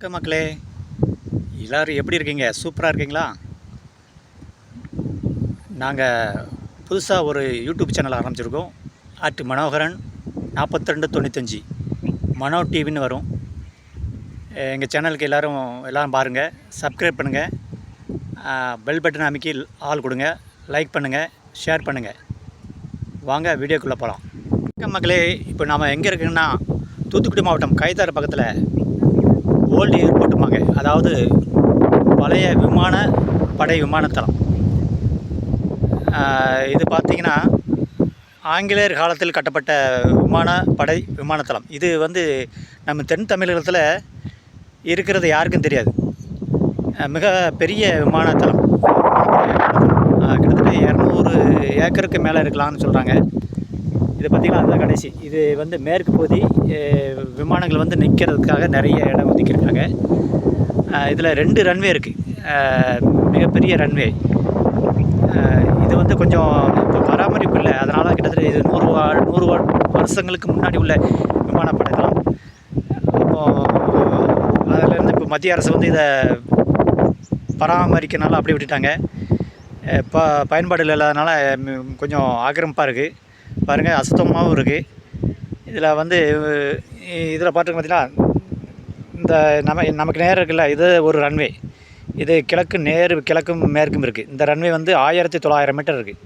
வணக்கம் மக்களே. எல்லோரும் எப்படி இருக்கீங்க? சூப்பராக இருக்கீங்களா? நாங்கள் புதுசாக ஒரு யூடியூப் சேனல் ஆரம்பிச்சிருக்கோம். அட் மனோகரன் நாற்பத்தி ரெண்டு தொண்ணூத்தஞ்சு. மனோ டிவின்னு வரும். எங்கள் சேனலுக்கு எல்லோரும் எல்லோரும் பாருங்கள் சப்ஸ்கிரைப் பண்ணுங்கள் பெல் பட்டன் அமைக்கி ஆள் கொடுங்க. லைக் பண்ணுங்கள் ஷேர் பண்ணுங்கள் வாங்க வீடியோக்குள்ளே போகலாம் மக்களே. இப்போ நாம் எங்கே இருக்குன்னா தூத்துக்குடி மாவட்டம் கைதாறு பக்கத்தில் ஓல்டு ஏர்போர்ட்டுமாங்க அதாவது பழைய விமான படை விமானத்தளம். இது பார்த்திங்கன்னா ஆங்கிலேயர் காலத்தில் கட்டப்பட்ட விமான படை விமானத்தளம். இது வந்து நம்ம தென் தமிழகத்தில் இருக்கிறது யாருக்கும் தெரியாது. மிக பெரிய விமானத்தளம். கிட்டத்தட்ட இரநூறு ஏக்கருக்கு மேலே இருக்கலாம்னு சொல்கிறாங்க இது பார்த்திங்கன்னா அதுதான் கடைசி. இது வந்து மேற்கு பகுதி விமானங்கள் வந்து நிற்கிறதுக்காக நிறைய இடம் ஒதுக்கியிருக்காங்க. இதில் ரெண்டு ரன்வே இருக்குது மிகப்பெரிய ரன்வே இது வந்து கொஞ்சம் இப்போ பராமரிப்பு இல்லை. அதனால் கிட்டத்தட்ட இது நூறு வா நூறு வருஷங்களுக்கு முன்னாடி உள்ள விமானப்படைத்தளம் அப்போது அதிலேருந்து இப்போ மத்திய அரசு வந்து இதை பராமரிக்கனால அப்படி விட்டுட்டாங்க. இப்போ பயன்பாடு இல்லாதனால கொஞ்சம் ஆக்கிரமிப்பாக இருக்குது பாருங்கள் அசுத்தமாகவும் இருக்குது இதில் வந்து இதில் பார்த்துங்க பார்த்தீங்கன்னா இந்த நம்ம நமக்கு நேரம் இருக்குல்ல இது ஒரு ரன்வே இது கிழக்கு நேர் கிழக்கும் மேற்கும் இருக்குது இந்த ரன்வே வந்து ஆயிரத்தி தொள்ளாயிரம் மீட்டர் இருக்குது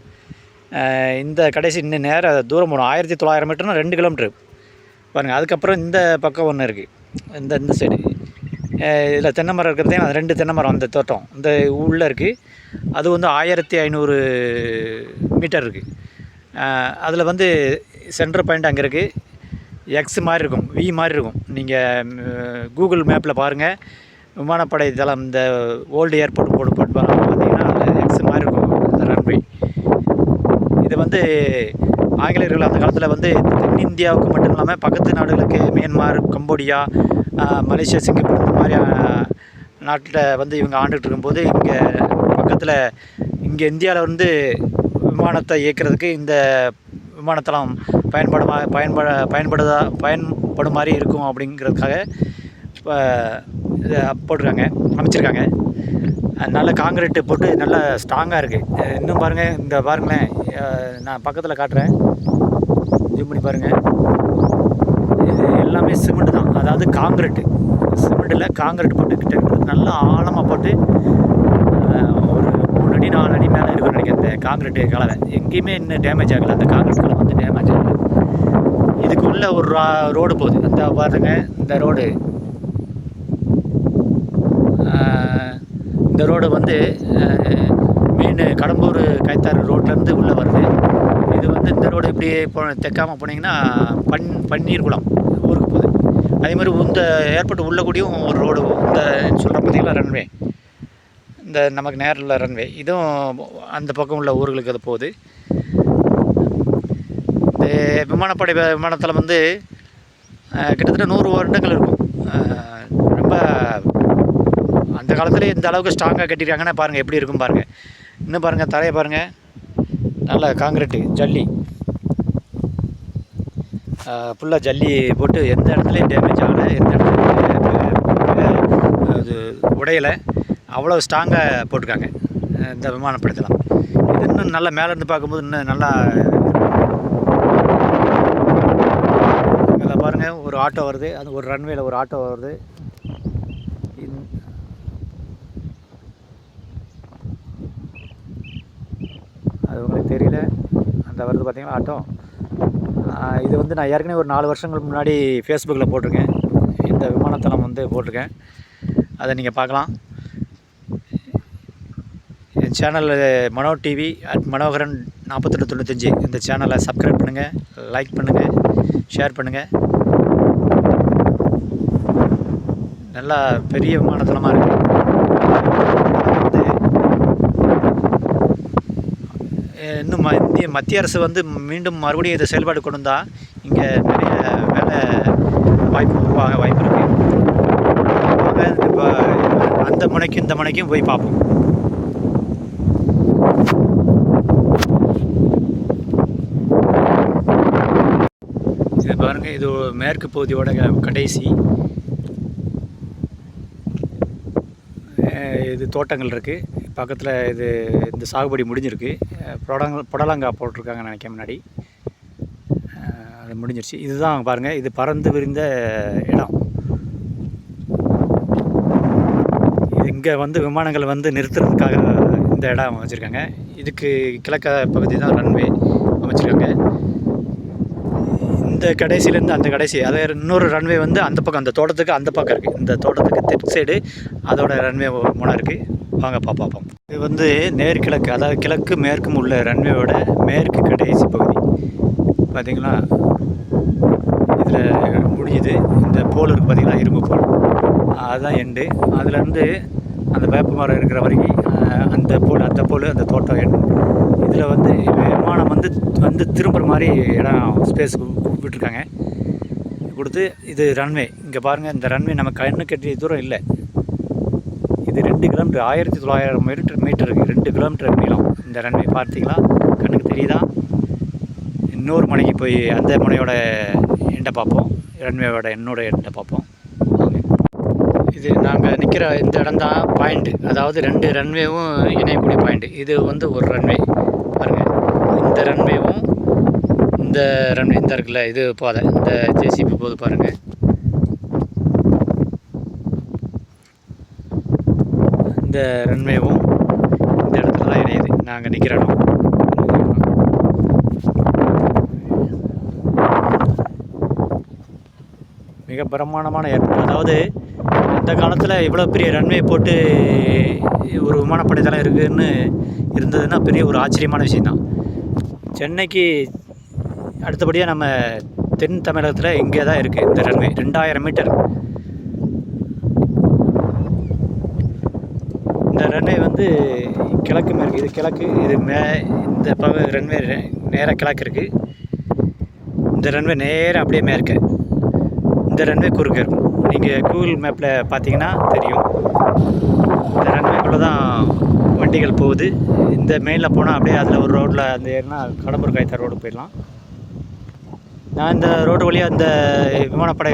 இந்த கடைசி இன்னும் நேரம் தூரம் போகணும். ஆயிரத்தி தொள்ளாயிரம் மீட்டர்னால் ரெண்டு கிலோமீட்டர் பாருங்கள் அதுக்கப்புறம் இந்த பக்கம் ஒன்று இருக்குது இந்த இந்த சைடு இதில் தென்னை மரம் இருக்கிறதே அது ரெண்டு தென்னை மரம் அந்த தோட்டம். இந்த உள்ளே இருக்குது அது வந்து ஆயிரத்தி ஐநூறு மீட்டர் இருக்குது அதில் வந்து சென்டர் பாயிண்ட் அங்கே இருக்குது எக்ஸ் மாதிரி இருக்கும் வி மாதிரி இருக்கும். நீங்கள் கூகுள் மேப்பில் பாருங்கள் விமானப்படை தளம் இந்த ஓல்டு ஏர்போர்ட் போட்டு போட்டு பார்த்தீங்கன்னா அதில் எக்ஸ் மாதிரி இருக்கும் இந்த ரன்வே இது வந்து ஆங்கிலேயர்கள் அந்த காலத்தில் வந்து தென்னிந்தியாவுக்கு மட்டும் இல்லாமல் பக்கத்து நாடுகளுக்கு மியான்மார் கம்போடியா மலேசியா சிங்கப்பூர் இந்த மாதிரி நாட்டில் வந்து இவங்க ஆண்டுகிட்டு இருக்கும்போது இங்கே பக்கத்தில் இங்கே இந்தியாவில் வந்து விமானத்தை இயக்கிறதுக்கு இந்த விமானத்தளம் பயன்படுமா பயன்பட பயன்படுதா பயன்படும் மாதிரி இருக்கும் அப்படிங்கிறதுக்காக இப்போ இதை போட்டிருக்காங்க அமைச்சிருக்காங்க. நல்ல காங்கிரீட்டு போட்டு நல்ல ஸ்ட்ராங்காக இருக்குது இன்னும் பாருங்கள் இந்த பாருங்களேன் நான் பக்கத்தில் காட்டுறேன். ஜூம் பண்ணி பாருங்கள் இது எல்லாமே சிமெண்ட் தான். அதாவது காங்கிரீட்டு சிமெண்ட்டில் காங்கிரீட் போட்டு கிட்ட நல்லா ஆழமாக போட்டு ஒரு அடி நாலு அடி மேலே இருக்குன்னு நினைக்கிறேன். இந்த காங்கிரீட்டு கலவை. எங்கேயுமே இன்னும் டேமேஜ் ஆகலை. அந்த காங்கிரீட் கலவை வந்து டேமேஜ் ஆகலை. இதுக்குள்ள ஒரு ரோடு போகுது. இந்த பாருங்க இந்த ரோடு இந்த ரோடு வந்து மெயின் கடம்பூர் கைத்தாறு ரோட்லேருந்து உள்ளே வருது. இது வந்து இந்த ரோடு இப்படி போ தைக்காமல் போனீங்கன்னா பன் பன்னீர் குளம் ஊருக்கு போகுது. அதே மாதிரி இந்த ஏர்போர்ட் உள்ள கூடியும் ஒரு ரோடு இந்த சொல்கிற பார்த்தீங்களா ரன்வே இந்த நமக்கு நேரில் ரன்வே இதுவும் அந்த பக்கம் உள்ள ஊர்களுக்கு அது போகுது. இந்த விமானப்படை விமானத்தில் வந்து கிட்டத்தட்ட நூறு வருடங்கள் இருக்கும். ரொம்ப அந்த காலத்தில் இந்த அளவுக்கு ஸ்ட்ராங்காக கட்டியிருக்காங்கன்னா பாருங்கள் எப்படி இருக்கும் பாருங்கள் இன்னும் பாருங்கள் தரையை பாருங்கள் நல்ல காங்கிரீட்டு ஜல்லி. ஃபுல்லாக ஜல்லி போட்டு எந்த இடத்துலையும் டேமேஜ் ஆகலை எந்த இடத்துலையும் அது உடையலை. அவ்வளோ ஸ்ட்ராங்காக போட்டிருக்காங்க. இந்த விமானப்படத்தலாம் இது இன்னும் நல்லா மேலே இருந்து பார்க்கும்போது இன்னும் நல்லா இதில் பாருங்கள் ஒரு ஆட்டோ வருது. அது ஒரு ரன்வேல ஒரு ஆட்டோ வருது. அது உங்களுக்கு தெரியல. அந்த வருது பார்த்தீங்கன்னா ஆட்டோ. இது வந்து நான் ஏற்கனவே ஒரு நாலு வருஷங்களுக்கு முன்னாடி ஃபேஸ்புக்கில் போட்டிருக்கேன். இந்த விமானத்தளம் வந்து போட்டிருக்கேன். அதை நீங்கள் பார்க்கலாம். Channel Mano TV at Manoharan நாற்பத்தெட்டு தொண்ணூத்தஞ்சு. இந்த சேனலை சப்ஸ்கிரைப் பண்ணுங்கள் லைக் பண்ணுங்கள் ஷேர் பண்ணுங்கள் நல்லா பெரிய விமானத்தளமாக இருக்குது வந்து இன்னும் ம- இந்திய மத்திய அரசு வந்து மீண்டும் மறுபடியும் இதை செயல்பாடு கொண்டு வந்தால் இங்கே நிறைய வேலை வாய்ப்பு உருவாக வாய்ப்பு இருக்குது இப்போ அந்த முனைக்கும் இந்த முனைக்கும் போய் பார்ப்போம் இது பாருங்கள் இது மேற்கு பகுதியோட க- கடைசி இது தோட்டங்கள் இருக்குது பக்கத்தில் இது இந்த சாகுபடி முடிஞ்சிருக்கு. அஹ் புடலங்க புடலங்காய் போட்டிருக்காங்க நினைக்க முன்னாடி அது முடிஞ்சிருச்சு. இதுதான் பாருங்கள் இது பறந்து விரிந்த இடம். இது இங்கே வந்து விமானங்கள் வந்து நிறுத்துறதுக்காக இந்த இடம் வச்சுருக்காங்க. இதுக்கு கிழக்க பகுதி தான் ரன்வே அமைச்சிருக்காங்க. இந்த கடைசியிலேருந்து அந்த கடைசி அதே இன்னொரு ரன்வே வந்து அந்த பக்கம் அந்த தோட்டத்துக்கு அந்த பக்கம் இருக்குது இந்த தோட்டத்துக்கு தெற்கு சைடு அதோட ரன்வே முனை இருக்குது வாங்க பார்ப்போம். இது வந்து நேர்கிழக்கு அதாவது கிழக்கு மேற்கும் உள்ள ரன்வேவோட மேற்கு கடைசி பகுதி. பார்த்திங்களா இதில் முடியுது இந்த போல் இருக்குது பார்த்தீங்களா இரும்பு போல் அதுதான் எண்டு அதுலேருந்து அந்த வேப்ப மரம் இருக்கிற வரைக்கும் அந்த போல் அந்த போல் அந்த தோட்டம் இடம் இதில் வந்து விமானம் வந்து வந்து திரும்புகிற மாதிரி இடம் ஸ்பேஸ் விட்டுருக்காங்க கொடுத்து இது ரன்வே இங்கே பாருங்கள் இந்த ரன்வே நம்ம கண்ணு கட்டிய தூரம் இல்லை. இது ரெண்டு கிலோமீட்டர் ஆயிரத்தி தொள்ளாயிரம் மீட்டர் மீட்டர் இருக்குது ரெண்டு கிலோமீட்டர் நீளம். இந்த ரன்வே பார்த்தீங்களா? கண்ணுக்கு தெரியுதா? இன்னொரு மனைக்கு போய் அந்த முனையோட எண்டை பார்ப்போம். ரன்வேவோட என்னோட எண்டை பார்ப்போம். இது நாங்கள் நிற்கிற இந்த இடம் தான் பாயிண்ட்டு அதாவது ரெண்டு ரன்வேவும் இணையக்கூடிய பாயிண்ட்டு இது வந்து ஒரு ரன்வே பாருங்கள் இந்த ரன்வேவும் இந்த ரன்வே இந்த இருக்குல்ல இது போதை. இந்த ஜேசிபி போது பாருங்கள் இந்த ரன்வேவும் இந்த இடத்துல தான் இணையுது. நாங்கள் நிற்கிற இடம். மிக பிரமாண்டமான ஏற்பாடு அதாவது அந்த காலத்தில் இவ்வளோ பெரிய ரன்வே போட்டு ஒரு விமானப்படைத்தளம் இருக்குதுன்னு இருந்ததுன்னா பெரிய ஒரு ஆச்சரியமான விஷயந்தான் சென்னைக்கு அடுத்தபடியாக நம்ம தென் தமிழகத்தில் இங்கே தான் இருக்குது இந்த ரன்வே ரெண்டாயிரம் மீட்டர். இந்த ரன்வே வந்து கிழக்கு மேற்கு இது கிழக்கு இது மே இந்த பக ரன்வே நேராக கிழக்கு இருக்குது இந்த ரன்வே நேராக அப்படியே மேற்கு. இந்த ரன்வே குறுக்க இருக்கும். நீங்கள் கூகுள் மேப்பில் பார்த்தீங்கன்னா தெரியும். இந்த ரன்வேக்குள்ளே தான் வண்டிகள் போகுது. இந்த மெயினில் போனால் அப்படியே அதில் ஒரு ரோட்டில் அந்த ஏறினா கடம்பூர் காய்த்த ரோடு போயிடலாம். நான் இந்த ரோடு வழியாக இந்த விமானப்படை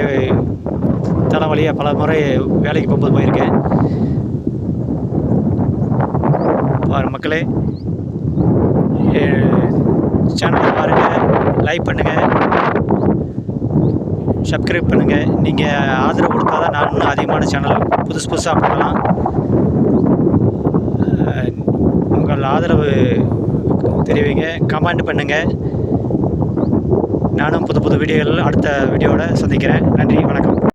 தளம் வழியாக பல முறை வேலைக்கு போகும்போது போயிருக்கேன். பாரு மக்களே. சேனலை பாருங்கள் லைக் பண்ணுங்கள் சப்ஸ்கிரைப் பண்ணுங்கள் நீங்கள் ஆதரவு கொடுத்தா தான் நான் இன்னும் அதிகமான சேனல் புதுசு புதுசாக போடலாம். உங்கள் ஆதரவு தெரிவிங்க. கமெண்ட் பண்ணுங்கள் நானும் புது புது வீடியோகள் அடுத்த வீடியோவில் சந்திக்கிறேன். நன்றி வணக்கம்.